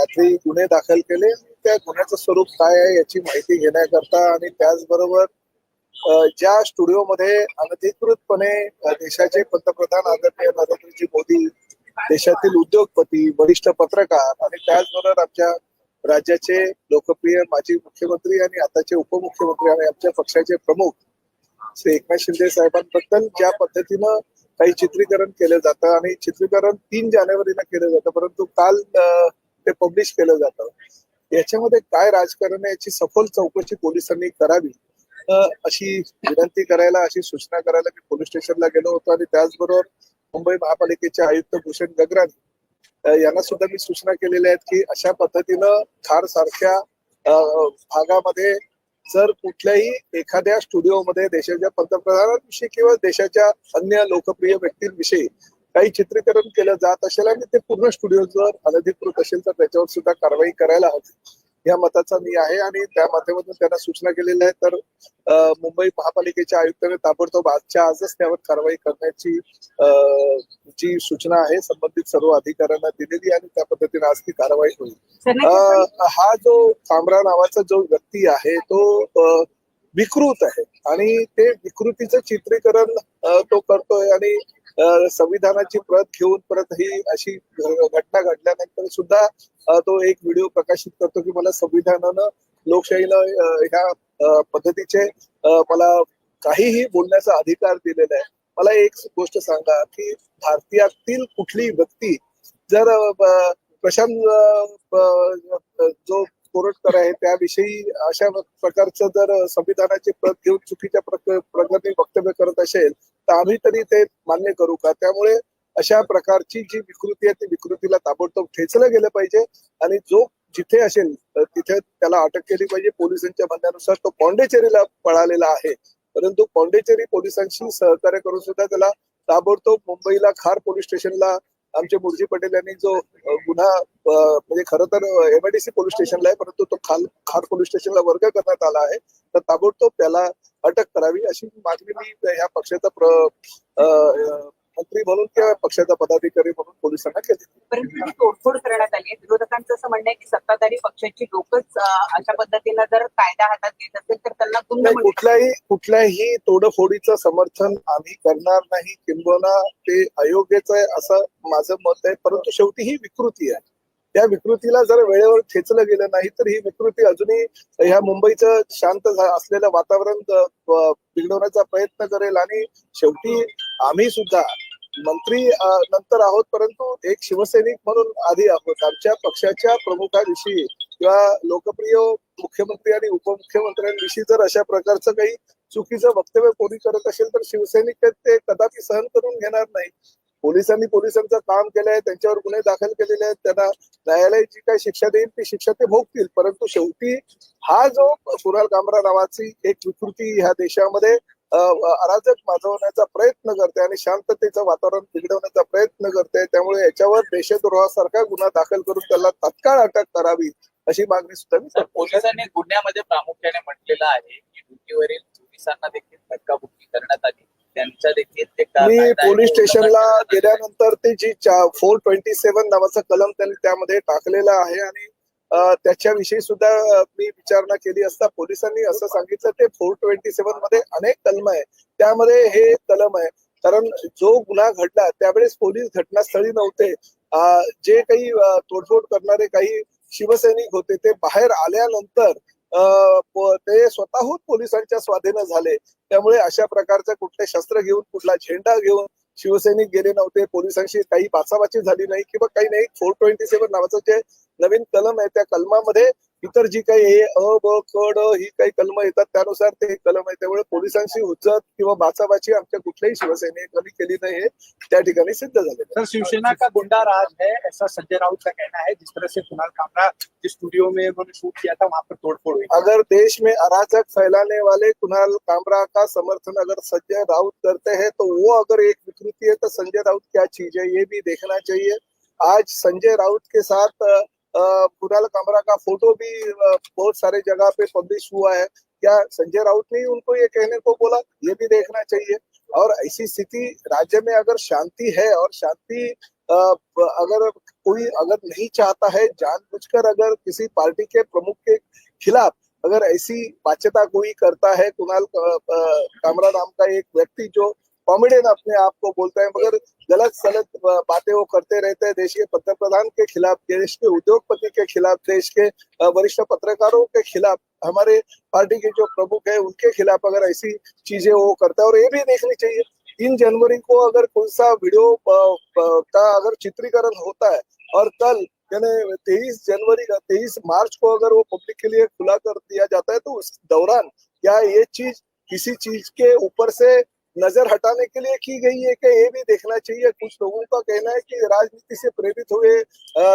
रात्री गुन्हे दाखल केले त्या गुन्ह्याचं स्वरूप काय आहे याची माहिती घेण्याकरता आणि त्याचबरोबर ज्या स्टुडिओमध्ये अनधिकृतपणे देशाचे पंतप्रधान आदरणीय नरेंद्रजी मोदी देशातील उद्योगपती वरिष्ठ पत्रकार आणि त्याचबरोबर आमच्या राज्याचे लोकप्रिय माजी मुख्यमंत्री आणि आताचे उपमुख्यमंत्री आणि आमच्या पक्षाचे प्रमुख श्री एकनाथ शिंदे साहेबांबद्दल ज्या पद्धतीनं काही चित्रीकरण केलं जातं आणि चित्रीकरण तीन जानेवारीला केलं जातं परंतु काल ते पब्लिश केलं जातं. याच्यामध्ये काय राजकारण आहे याची सखोल चौकशी पोलिसांनी करावी? अशी विनंती करायला अशी सूचना करायला मी पोलीस स्टेशनला गेलो होतो आणि त्याचबरोबर मुंबई महापालिकेचे आयुक्त भूषण गगरानी यांना सुद्धा मी सूचना केलेल्या आहेत की अशा पद्धतीनं खार सारख्या भागामध्ये जर कुठल्याही एखाद्या स्टुडिओमध्ये देशाच्या पंतप्रधानांविषयी किंवा देशाच्या अन्य लोकप्रिय व्यक्तींविषयी काही चित्रीकरण केलं जात असेल आणि ते पूर्ण स्टुडिओ जर अनधिकृत असेल तर त्याच्यावर सुद्धा कारवाई करायला हवी. या मताचा मी आहे आणि त्या माध्यमातून त्यांना सूचना केलेल्या आहेत. तर मुंबई महापालिकेच्या आयुक्तांनी ताबडतोब आजच्या आजच त्यावर कारवाई करण्याची जी सूचना आहे संबंधित सर्व अधिकाऱ्यांना दिलेली आणि त्या पद्धतीने आज ती कारवाई होईल. हा जो कामरा नावाचा जो व्यक्ती आहे तो विकृत आहे आणि ते विकृतीचं चित्रीकरण तो करतोय आणि संविधानाची प्रत घेऊन परत ही अशी घटना घडल्यानंतर सुद्धा तो एक व्हिडिओ प्रकाशित करतो की मला संविधानानं लोकशाहीला ह्या पद्धतीचे मला काहीही बोलण्याचा अधिकार दिलेला आहे. मला एक गोष्ट सांगा की भारतीयातील कुठली व्यक्ती जर प्रशांत जो कोरटकर आहे त्याविषयी अशा प्रकारचं जर संविधानाची प्रत घेऊन चुकीच्या प्रकरणी वक्तव्य करत असेल तर आम्ही तरी ते मान्य करू का? त्यामुळे अशा प्रकारची जी विकृती आहे ती विकृतीला ताबडतोब ठेचलं गेलं पाहिजे आणि जो जिथे असेल तिथे त्याला अटक केली पाहिजे. पोलिसांच्या म्हणण्यानुसार तो पॉंडेचेरीला पळालेला आहे. परंतु पॉंडेचेरी पोलिसांशी सहकार्य करून सुद्धा त्याला ताबडतोब मुंबईला खार पोलीस स्टेशनला आमचे मुरजी पटेल यांनी जो गुन्हा म्हणजे खरं तर एमआयडीसी पोलीस स्टेशनला आहे परंतु तो खाल खार पोलीस स्टेशनला वर्ग करण्यात आला आहे. तर ताबडतोब त्याला अटक करावी अशी मागणी मी ह्या पक्षाचा मंत्री म्हणून किंवा पक्षाचा पदाधिकारी म्हणून पोलिसांना केली. परंतु तोडफोड करण्यात आली आहे विरोधकांचं असं म्हणणं आहे की सत्ताधारी पक्षाची लोकच अशा पद्धतीनं जर कायदा हातात घेत असेल तर त्यांना. कुठल्याही कुठल्याही तोडफोडीचं समर्थन आम्ही करणार नाही. किंबहुना ते अयोग्यच आहे असं माझं मत आहे. परंतु शेवटी ही विकृती आहे. त्या विकृतीला जर वेळेवर ठेचलं गेलं नाही तर ही विकृती अजूनही ह्या मुंबईचं शांत असलेलं वातावरण बिघडवण्याचा प्रयत्न करेल. आणि शेवटी आम्ही सुद्धा मंत्री नंतर आहोत परंतु एक शिवसैनिक म्हणून आधी आहोत. आमच्या पक्षाच्या प्रमुखाविषयी किंवा लोकप्रिय मुख्यमंत्री आणि उपमुख्यमंत्र्यांविषयी जर अशा प्रकारचं काही चुकीचं वक्तव्य कोणी करत असेल तर शिवसैनिक ते कदापि सहन करून घेणार नाही. पोलिसांनी पोलिसांचं काम केलंय त्यांच्यावर गुन्हे दाखल केलेले आहेत त्यांना न्यायालय जी काही शिक्षा देईल ती शिक्षा ते भोगतील परंतु शेवटी हा जो कुणाल कामरा नावाची एक विकृती ह्या देशामध्ये अराजक माजवण्याचा प्रयत्न करते आणि शांततेचं वातावरण बिघडवण्याचा प्रयत्न करते त्यामुळे याच्यावर देशद्रोहासारखा गुन्हा दाखल करून त्याला तत्काळ अटक करावी अशी मागणी सुद्धा मी. पोलिसांनी गुन्ह्यामध्ये प्रामुख्याने म्हटलेलं आहे की ड्युटीवरील पोलिसांना देखील धक्काबुक्की करण्यात आली त्यांच्या देखील ते मी पोलीस स्टेशनला. गेल्यानंतर ते जी फोर ट्वेंटी सेव्हन नावाचं कलम त्यांनी त्यामध्ये टाकलेलं आहे आणि त्याच्याविषयी सुद्धा मी विचारणा केली असता पोलिसांनी असं सांगितलं ते फोर ट्वेंटी सेव्हनमध्ये अनेक कलम आहे. त्यामध्ये हे कलम आहे. कारण जो गुन्हा घडला त्यावेळेस पोलीस घटनास्थळी नव्हते. जे काही तोडफोड करणारे काही शिवसैनिक होते ते बाहेर आल्यानंतर ते स्वतःहून पोलिसांच्या स्वाधीन झाले. त्यामुळे अशा प्रकारचं कुठले शस्त्र घेऊन कुठला झेंडा घेऊन शिवसैनिक गेले नव्हते. पोलिसांशी काही बाचाबाची झाली नाही किंवा काही नाही. फोर ट्वेंटी सेव्हन नावाचं जे नवीन कलम आहे त्या कलमामध्ये इतर जी काही ए अ ब क ड ही काही कलम येतात त्यानुसार ते कलम आहे. त्यामुळे पोलिसांशी हुज्जत किंवा बाचाबाची आमच्या कुठल्याही शिवसैनिकांनी केली नाही हे त्या ठिकाणी सिद्ध झाले सर शिवसेना का गुंडा राज है ऐसा संजय राउत का कहना है जिस तरह से कुणाल कामरा जिस स्टूडियो में उन्होंने शूट किया था वहां पर तोड़फोड़ हुई अगर देश में अराजक फैलाने वाले कुणाल कामरा का समर्थन अगर संजय राउत करते हैं तो वो अगर एक विकृति है तो संजय राउत क्या चीज है ये भी देखना चाहिए। आज संजय राउत के साथ कुणाल कामरा का फ़ोटो भी बहुत सारे जगह पे पब्लिश हुआ है। क्या संजय राउत ने उनको ये कहने को बोला? ये भी देखना चाहिए। और ऐसी स्थिति राज्य में अगर शांति है और शांति अगर कोई अगर नहीं चाहता है, जानबूझकर अगर किसी पार्टी के प्रमुख के खिलाफ अगर ऐसी बाध्यता कोई करता है, कुणाल कामरा नाम का एक व्यक्ति जो कॉमेडियन अपने आप को बोलता है, मगर गलत सलत बातें वो करते रहते हैं। देश के पंतप्रधान के खिलाफ, देश के उद्योगपति के खिलाफ, देश के वरिष्ठ पत्रकारों के खिलाफ, हमारे पार्टी के जो प्रमुख है, उनके खिलाफ अगर ऐसी चीज़ें वो करता है, और ये भी देखनी चाहिए, तीन जनवरी को अगर कौन सा वीडियो का अगर चित्रीकरण होता है, और कल, यानी तेईस जनवरी का, तेईस मार्च को अगर वो पब्लिक के लिए खुला कर दिया जाता है तो उस दौरान क्या ये चीज़ किसी चीज़ के ऊपर से नज़र हटाने के लिए की गई है कि ये भी देखना चाहिए। कुछ लोगों का कहना है कि राजनीति से प्रेरित हुए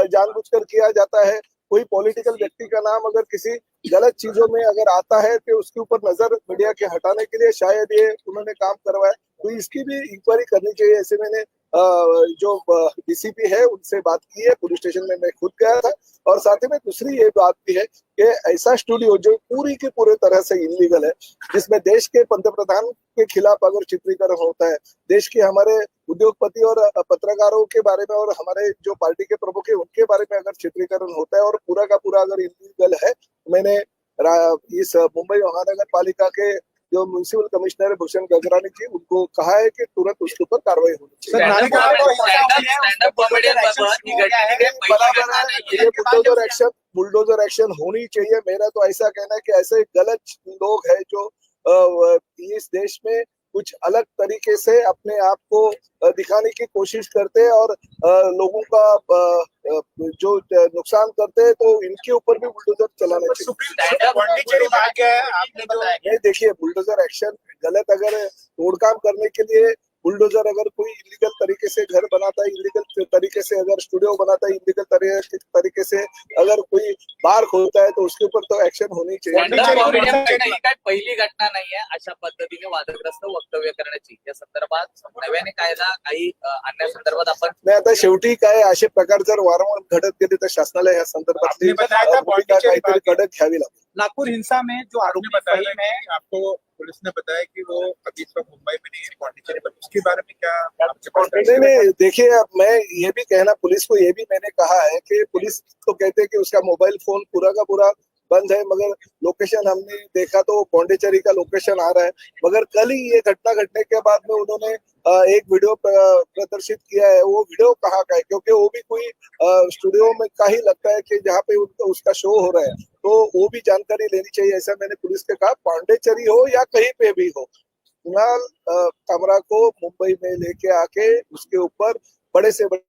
जानबूझकर किया जाता है। कोई पॉलिटिकल व्यक्ति का नाम अगर किसी गलत चीज़ों में अगर आता है तो उसके ऊपर नज़र मीडिया के हटाने के लिए शायद ये उन्होंने काम करवाया। तो इसकी भी इंक्वायरी करनी चाहिए, ऐसे मैंने जो डीसीपी है, उनसे बात की है, पुलिस स्टेशन में मैं खुद गया था। और साथ ही में दूसरी ये बात भी है कि ऐसा स्टूडियो जो पूरी के पूरे तरह से इलीगल है, जिसमें देश के पंतप्रधान के खिलाफ अगर चित्रीकरण होता है, देश के हमारे उद्योगपति और पत्रकारों के बारे में और हमारे जो पार्टी के प्रमुख है, उनके बारे में अगर चित्रीकरण होता है और पूरा का पूरा अगर इलीगल है, मैंने इस मुंबई महानगर पालिका के जो म्यूनिसिपल कमिश्नर है भूषण गगरानी जी उनको कहा है कि तुरंत उसके ऊपर कार्रवाई होनी चाहिए। बुलडोजर एक्शन बुलडोजर एक्शन होनी चाहिए। मेरा तो ऐसा कहना है कि ऐसे गलत लोग है जो इस देश में कुछ अलग तरीके से अपने आप को दिखाने की कोशिश करते हैं और लोगों का जो नुकसान करते हैं तो इनके ऊपर भी बुलडोजर चलाना चाहिए। है नहीं देखिए बुलडोजर एक्शन गलत अगर तोड़काम करने के लिए बुलडोजर अगर कोई इलीगल तरीके से घर बनाता है इलीगल तरीके से अगर स्टूडियो बनाता है इलीगल तरीके से अगर कोई बार खोलता है तो उसके ऊपर तो एक्शन होनी चाहिए। ही काही पहिली घटना नाहीये अशा पद्धतीने वादग्रस्त वक्तव्य करण्याची. या संदर्भात नव्याने कायदा काही आणण्यासंदर्भात आपण नाही आता शेवटी काय असे प्रकार जर वारंवार घडत गेले तर शासनाला या पॉंडिचेरी काहीतरी कडक घ्यावी लागेल. नागपुर हिंसा में जो आरोपी फहीम है। आपको पुलिस ने बताया कि वो अभी इस वक्त मुंबई में नहीं है पौंडीचेरी में। उसके बारे में क्या नहीं नहीं देखिए अब मैं ये भी कहना पुलिस को ये भी मैंने कहा है कि पुलिस तो कहते हैं कि उसका मोबाइल फ़ोन पूरा का पूरा बंद है, मगर लोकेशन हमने देखा तो पौंडीचेरी का लोकेशन आ रहा है। मगर कल ही ये घटना घटने के बाद में उन्होंने एक वीडियो प्रदर्शित किया है। वो वीडियो कहाँ का है? क्योंकि वो भी कोई स्टूडियो में का ही लगता है कि जहाँ पे उनका, उसका शो हो रहा है। तो वो भी जानकारी लेनी चाहिए, ऐसा मैंने पुलिस के कहा पांडेचेरी हो या कहीं पे भी हो। कुणाल कमरा को मुंबई में लेके आके उसके ऊपर बड़े से बड़े